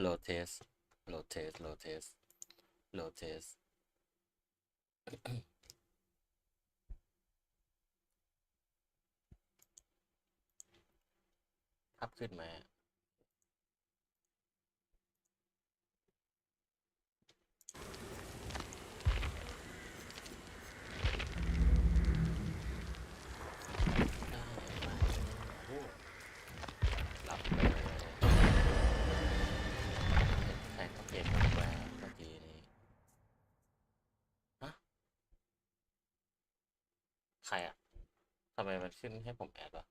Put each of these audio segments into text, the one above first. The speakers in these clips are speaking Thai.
โลเทสโลเทสโลเทสโลเทสภาพขึ้นมา ใครอะทำไมมันขึ้นให้ผมแอดวะ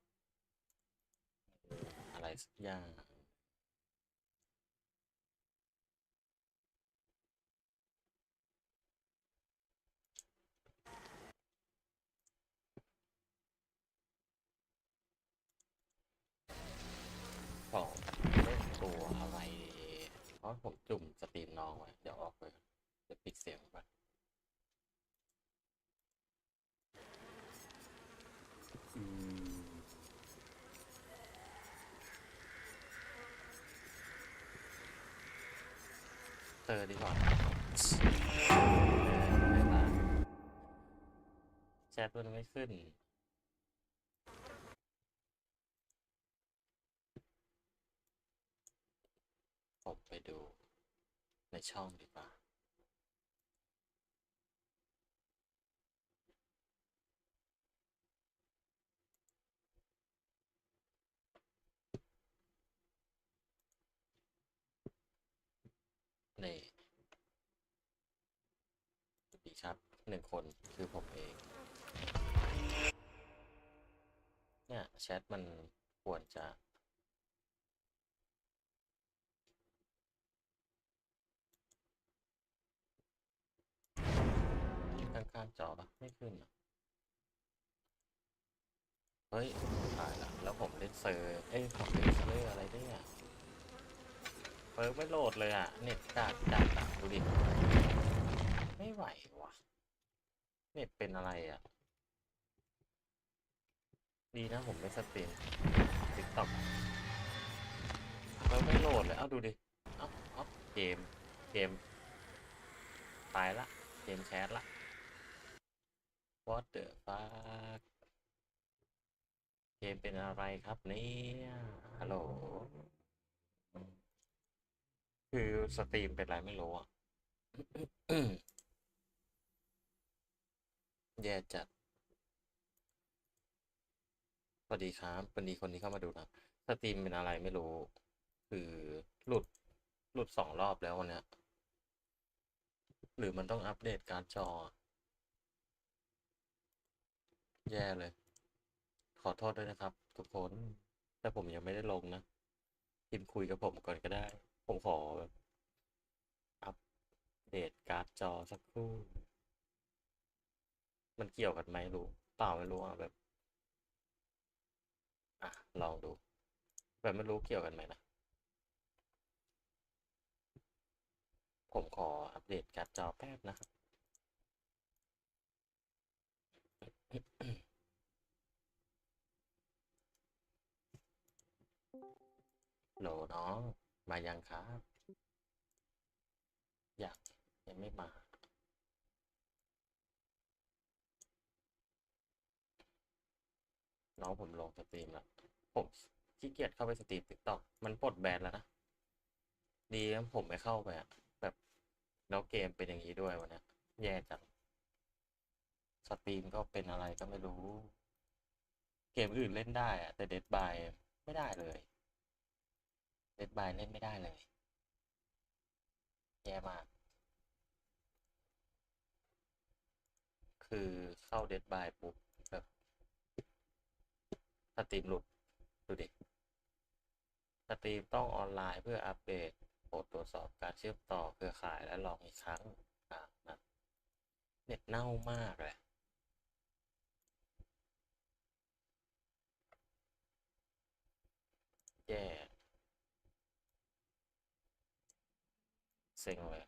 อะไรสักอย่างของเล่นตัวอะไร เพราะผมจุ่มสตรีมน้องไว้ เดี๋ยวออกไปก่อนเดี๋ยวปิดเสียงไป ตอร์ดีกว่าไม่มาแชทมันไม่ขึ้น ผมไปดูในช่องดีกว่า นี่ สวัสดีครับหนึ่งคนคือผมเอง เนี่ยแชทมันควรจะข้างๆจอปะไม่ขึ้นอะเฮ้ยตายละแล้วผมเล่นเซอร์ เอ้ยผมเล่นเซอร์อะไรเนี่ยเฟิร์ไม่โหลดเลยอะ เน็ตกากจัดอะดูดิ ไม่ไหววะเน็ตเป็นอะไรอะ ดีนะผมไม่สตรีมติ๊กต็อกแล้วไม่โหลดเลย เอ้าดูดิ เอ้าเอ้าเกม เกม ตายละ เกมแคสละ What the fuck เกมเป็นอะไรครับเนี่ยฮัลโหล คือสตรีมเป็นไรไม่รู้อะ แย่จัด สวัสดีครับวันนี้คนที่เข้ามาดูนะสตรีมเป็นอะไรไม่รู้ คือหลุดหลุดสองรอบแล้ววันนี้หรือมันต้องอัปเดตการ์ดจอ แย่เลย ขอโทษด้วยนะครับ ทุกคนแต่ผมยังไม่ได้ลงนะพิมพ์คุยกับผมก่อนก็ได้ ผมขออัปเดตการ์ดจอสักครู่ มันเกี่ยวกันไหมรู้ เปล่าไม่รู้อะแบบอะลองดู แบบไม่รู้เกี่ยวกันไหมนะ ผมขออัปเดตการ์ดจอแป๊บนะครับโหลน้องมายังครับ อยากยังไม่มา น้องผมลงสตรีมแล้วผมขี้เกียจเข้าไปสตรีมติ๊กต็อกมันปลดแบนแล้วนะ ดีผมไม่เข้าไปอะแบบแล้วเกมเป็นอย่างนี้ด้วยวันเนี้ยแย่จังสตรีมก็เป็นอะไรก็ไม่รู้ เกมอื่นเล่นได้อะแต่เดดบายไม่ได้เลยเดดบายเล่นไม่ได้เลย แย่มาก คือเข้าเดดบายปุ๊บ สตรีมหลุดดูดิสตรีมต้องออนไลน์เพื่ออัปเดตโปรดตรวจสอบการเชื่อมต่อเครือข่ายและลองอีกครั้งอ่านะเน็ตเน่ามากเลยแย่เซ็งเลย